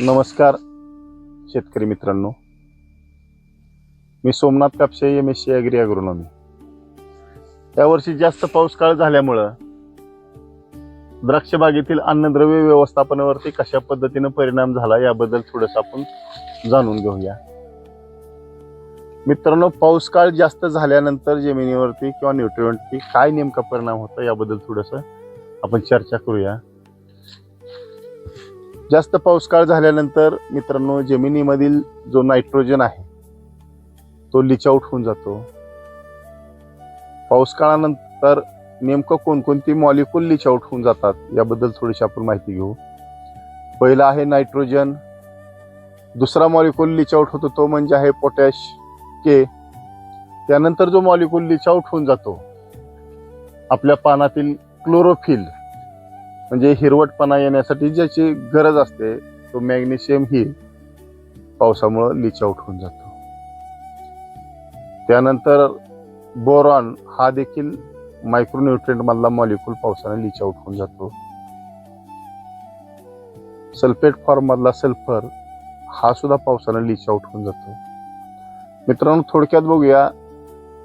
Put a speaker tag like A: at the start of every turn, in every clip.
A: नमस्कार शेतकरी मित्रांनो. मी Somnath Kapshe M S C agri agronomy यावर्षी जास्त पाऊस काळ झाल्यामुळं द्राक्ष बागेतील अन्नद्रव्य व्यवस्थापनावरती कशा पद्धतीनं परिणाम झाला याबद्दल थोडंसं आपण जाणून घेऊया. मित्रांनो पाऊस काळ जास्त झाल्यानंतर जमिनीवरती किंवा न्यूट्रियंटवरती काय नेमका परिणाम होता याबद्दल थोडंसं आपण चर्चा करूया. जास्त पाऊसकाळ झाल्यानंतर मित्रांनो जमिनीमधील जो नायट्रोजन आहे तो लिचआउट होऊन जातो. पाऊसकाळानंतर नेमकं कोणकोणती मॉलिक्युल लिचआउट होऊन जातात याबद्दल थोडीशी आपण माहिती घेऊ. पहिला आहे नायट्रोजन दुसरा मॉलिक्युल लिचआउट होतो तो म्हणजे आहे पोटॅश के त्यानंतर जो मॉलिक्युल लिचआउट होऊन जातो आपल्या पानातील क्लोरोफिल म्हणजे हिरवटपणा येण्यासाठी ज्याची गरज असते तो मॅग्नेशियम ही पावसामुळं लिच आउट होऊन जातो. त्यानंतर बोरॉन हा देखील मायक्रोन्युट्रिएंट मधला मॉलिक्यूल पावसाने लिच आउट होऊन जातो. सल्फेट फॉर्म मधला सल्फर हा सुद्धा पावसाने लिच आउट होऊन जातो. मित्रांनो थोडक्यात बघूया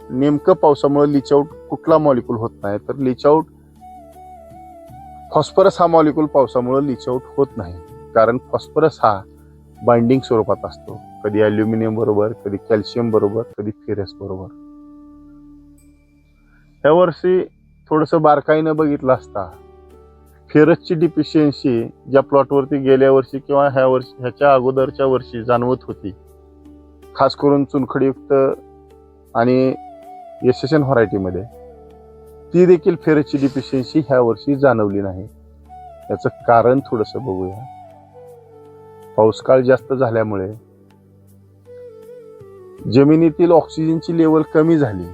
A: नेमकं पावसामुळे लिचआउट कुठला मॉलिक्यूल होत नाही तर लिचआउट आउट फॉस्फरस हा मॉलिक्यूल पावसामुळे लिच आउट होत नाही. कारण फॉस्फरस हा बाइंडिंग स्वरूपात असतो. कधी अल्युमिनियम बरोबर कधी कॅल्शियम बरोबर कधी फेरस बरोबर. या वर्षी थोडस बारकाईनं बघितलं असता फेरसची डिफिशियन्सी ज्या प्लॉटवरती गेल्या वर्षी किंवा ह्या वर्षी ह्याच्या अगोदरच्या वर्षी जाणवत होती. खास करून चुनखडीयुक्त आणि एस व्हरायटीमध्ये. ती देखील फेरसची डिफिशियन्सी ह्या वर्षी जाणवली नाही. याचं कारण थोडंसं बघूया. पाऊसकाळ जास्त झाल्यामुळे जमिनीतील ऑक्सिजनची लेवल कमी झाली.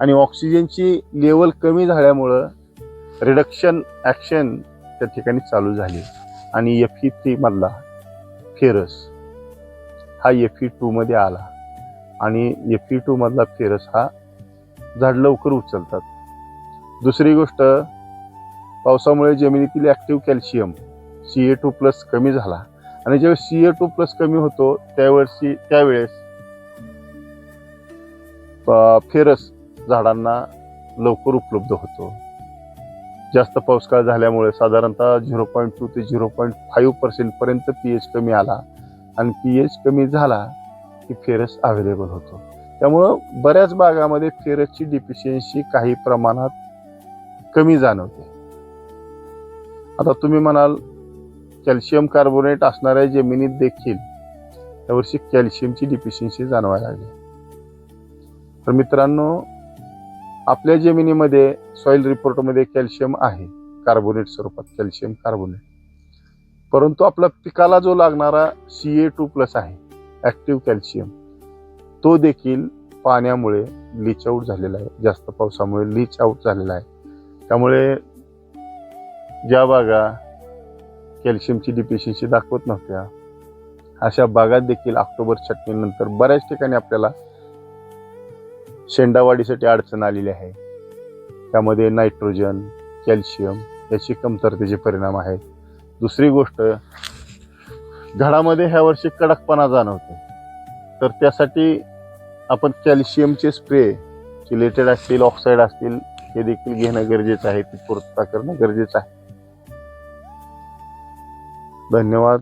A: आणि ऑक्सिजनची लेवल कमी झाल्यामुळं रिडक्शन ॲक्शन त्या ठिकाणी चालू झाली. आणि एफ ई थ्रीमधला फेरस हा एफ ई टूमध्ये आला. आणि एफ ई टूमधला फेरस हा झाड लवकर उचलतात. दुसरी गोष्ट पावसामुळे जमिनीतील active calcium C A two plus कमी झाला. आणि जेव्हा सी ए टू प्लस कमी होतो त्यावेळेस त्यावेळेस फेरस झाडांना लवकर उपलब्ध होतो. जास्त पावसाळ झाल्यामुळे साधारणतः झिरो पॉईंट टू ते झिरो पॉईंट फाईव्ह पर्सेंटपर्यंत पी एच कमी आला. आणि पी एच कमी झाला की फेरस अवेलेबल होतो. त्यामुळं बऱ्याच भागामध्ये फेरसची डिफिशियन्सी काही प्रमाणात कमी जाणवते. आता तुम्ही म्हणाल कॅल्शियम कार्बोनेट असणाऱ्या जमिनीत देखील यावर्षी कॅल्शियमची डिफिशियन्सी जाणवायला लागली. तर मित्रांनो आपल्या जमिनीमध्ये सॉइल रिपोर्टमध्ये कॅल्शियम आहे कार्बोनेट स्वरूपात कॅल्शियम कार्बोनेट. परंतु आपल्या पिकाला जो लागणारा सी ए टू प्लस आहे ऍक्टिव्ह कॅल्शियम तो देखील पाण्यामुळे लीच आउट झालेला आहे. जास्त पावसामुळे लीच आउट झालेला आहे. त्यामुळे ज्या बागा कॅल्शियमची डिफिशियन्सी दाखवत नव्हत्या अशा बागात देखील ऑक्टोबर छटणीनंतर बऱ्याच ठिकाणी आपल्याला शेंडावाढीसाठी अडचण आलेली आहे. त्यामध्ये नायट्रोजन कॅल्शियम याची कमतरतेचे परिणाम आहेत. दुसरी गोष्ट घडामध्ये ह्या वर्षी कडकपणा जाणवते तर त्यासाठी आपण कॅल्शियमचे स्प्रे चिलेटेड असतील ऑक्साईड असतील हे देखील घेणं गरजेचं आहे ती पूर्तता करणं गरजेचं आहे. धन्यवाद.